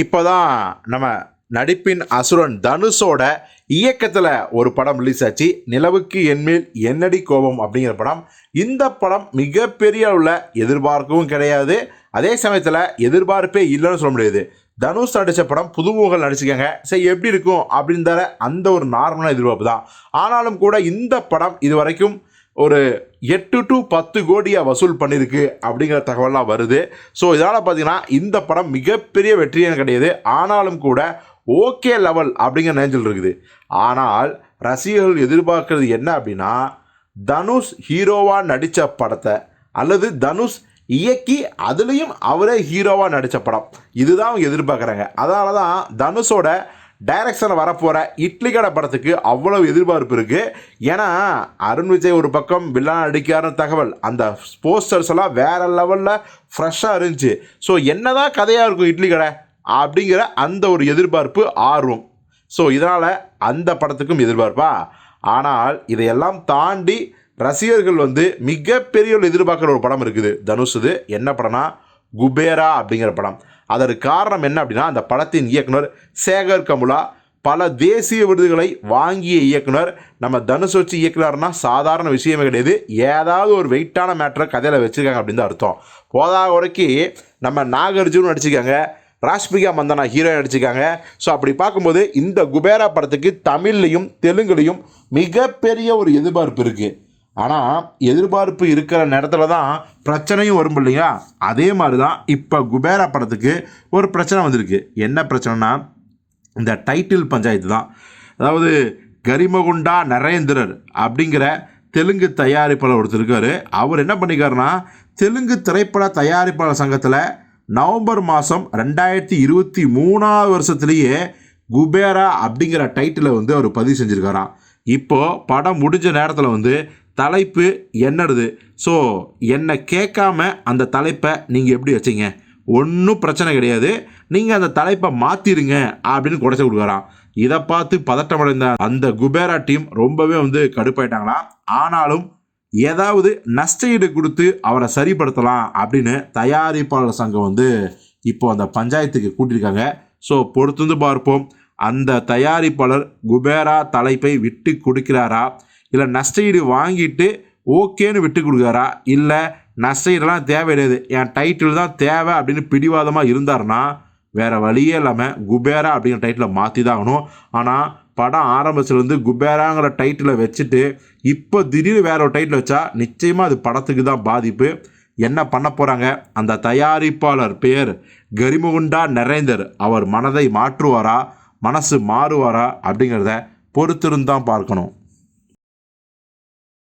இப்போ தான் நம்ம நடிப்பின் அசுரன் தனுஷோட இயக்கத்தில் ஒரு படம் ரிலீஸ் ஆச்சு. நிலவுக்கு என்மேல் என்னடி கோபம் அப்படிங்கிற படம். இந்த படம் மிகப்பெரிய அளவில் எதிர்பார்க்கவும் கிடையாது. அதே சமயத்தில் எதிர்பார்ப்பே இல்லைன்னு சொல்ல முடியாது. தனுஷ் நடித்த படம் புதுமுகங்கள் நடிச்சுக்கோங்க சரி எப்படி இருக்கும் அப்படின்னு தர அந்த ஒரு நார்மலான எதிர்பார்ப்பு தான். ஆனாலும் கூட இந்த படம் இது வரைக்கும் ஒரு எட்டு டு பத்து கோடியாக வசூல் பண்ணியிருக்கு அப்படிங்கிற தகவலாம் வருது. ஸோ இதனால் பார்த்தீங்கன்னா இந்த படம் மிகப்பெரிய வெற்றியான கிடையாது. ஆனாலும் கூட ஓகே லெவல் அப்படிங்கிற நேஞ்சல் இருக்குது. ஆனால் ரசிகர்கள் எதிர்பார்க்கறது என்ன அப்படின்னா தனுஷ் ஹீரோவாக நடித்த படத்தை அல்லது தனுஷ் இயக்கி அதுலேயும் அவரே ஹீரோவாக நடித்த படம். இதுதான் அவங்க எதிர்பார்க்குறாங்க. அதனால தான் தனுஷோட டைரக்ஷனில் வரப்போகிற இட்லி கடை படத்துக்கு அவ்வளவு எதிர்பார்ப்பு இருக்குது ஏன்னா அருண் விஜய் ஒரு பக்கம் வில்லன் அடிக்காருன்னு தகவல். அந்த போஸ்டர்ஸ் எல்லாம் வேற லெவலில் ஃப்ரெஷ்ஷாக இருந்துச்சு. ஸோ என்னதான் கதையாக இருக்கும் இட்லி கடை அப்படிங்கிற அந்த ஒரு எதிர்பார்ப்பு ஆர்வம். ஸோ இதனால் அந்த படத்துக்கும் எதிர்பார்ப்பா? ஆனால் இதையெல்லாம் தாண்டி ரசிகர்கள் வந்து மிகப்பெரிய ஒரு எதிர்பார்க்குற ஒரு படம் இருக்குது. தனுஷுது என்ன படம்னா குபேரா அப்படிங்கிற படம். அதற்கு காரணம் என்ன அப்படின்னா அந்த படத்தின் இயக்குனர் சேகர் கமுலா. பல தேசிய விருதுகளை வாங்கிய இயக்குனர் நம்ம தனுஷ் வச்சு இயக்குனார்னா சாதாரண விஷயமே கிடையாது. ஏதாவது ஒரு வெயிட்டான மேட்டரை கதையில் வச்சுருக்காங்க அப்படின்னு தான் அர்த்தம். போதா வரைக்கும் நம்ம நாகார்ஜுன் நடிச்சிருக்காங்க ராஷ்மிகா மந்தனா ஹீரோ நடிச்சிருக்காங்க. ஸோ அப்படி பார்க்கும்போது இந்த குபேரா படத்துக்கு தமிழ்லையும் தெலுங்குலையும் மிகப்பெரிய ஒரு எதிர்பார்ப்பு இருக்குது ஆனால் எதிர்பார்ப்பு இருக்கிற நேரத்தில் தான் பிரச்சனையும் வரும் இல்லையா? அதே மாதிரி தான் இப்போ குபேரா படத்துக்கு ஒரு பிரச்சனை வந்திருக்கு. என்ன பிரச்சனைனா இந்த டைட்டில் பஞ்சாயத்து தான். அதாவது கரிமகுண்டா நரேந்திரர் அப்படிங்கிற தெலுங்கு தயாரிப்பாளர் ஒருத்தர் இருக்கார். அவர் என்ன பண்ணிக்காருன்னா தெலுங்கு திரைப்பட தயாரிப்பாளர் சங்கத்தில் நவம்பர் மாதம் ரெண்டாயிரத்தி இருபத்தி மூணாவது வருஷத்துலேயே குபேரா அப்படிங்கிற டைட்டிலை வந்து அவர் பதிவு செஞ்சுருக்காராம். இப்போது படம் முடிஞ்ச நேரத்தில் வந்து தலைப்பு என்னடுது? ஸோ என்னை கேட்காம அந்த தலைப்பை நீங்கள் எப்படி வச்சீங்க? ஒன்றும் பிரச்சனை கிடையாது. நீங்கள் அந்த தலைப்பை மாற்றிடுங்க அப்படின்னு குறைச்சி கொடுக்குறான். இதை பார்த்து பதட்டமடைந்த அந்த குபேரா டீம் ரொம்பவே வந்து கடுப்பாயிட்டாங்களாம். ஆனாலும் ஏதாவது நஷ்ட ஈடு கொடுத்து அவரை சரிப்படுத்தலாம் அப்படின்னு தயாரிப்பாளர் சங்கம் வந்து இப்போ அந்த பஞ்சாயத்துக்கு கூட்டியிருக்காங்க. ஸோ பொறுத்திருந்து பார்ப்போம். அந்த தயாரிப்பாளர் குபேரா தலைப்பை விட்டு கொடுக்கிறாரா? இல்லை நஷ்ட ஈடு வாங்கிட்டு ஓகேன்னு விட்டு கொடுக்குறாரா? இல்லை நஷ்ட ஈடெல்லாம் தேவை என் டைட்டில் தான் தேவை அப்படின்னு பிடிவாதமாக இருந்தாருன்னா வேறு வழியே இல்லாமல் குபேரா அப்படிங்கிற டைட்டிலை மாற்றி தான் ஆகணும். ஆனால் படம் ஆரம்பத்துலேருந்து குபேராங்கிற டைட்டிலை வச்சுட்டு இப்போ திடீர்னு வேற ஒரு டைட்டில் வச்சா நிச்சயமாக அது படத்துக்கு தான் பாதிப்பு. என்ன பண்ண போகிறாங்க அந்த தயாரிப்பாளர் பெயர் கரிமுகுண்டா நரேந்தர். அவர் மனதை மாற்றுவாரா? மனசு மாறுவாரா? அப்படிங்கிறத பொறுத்திருந்தான் பார்க்கணும்.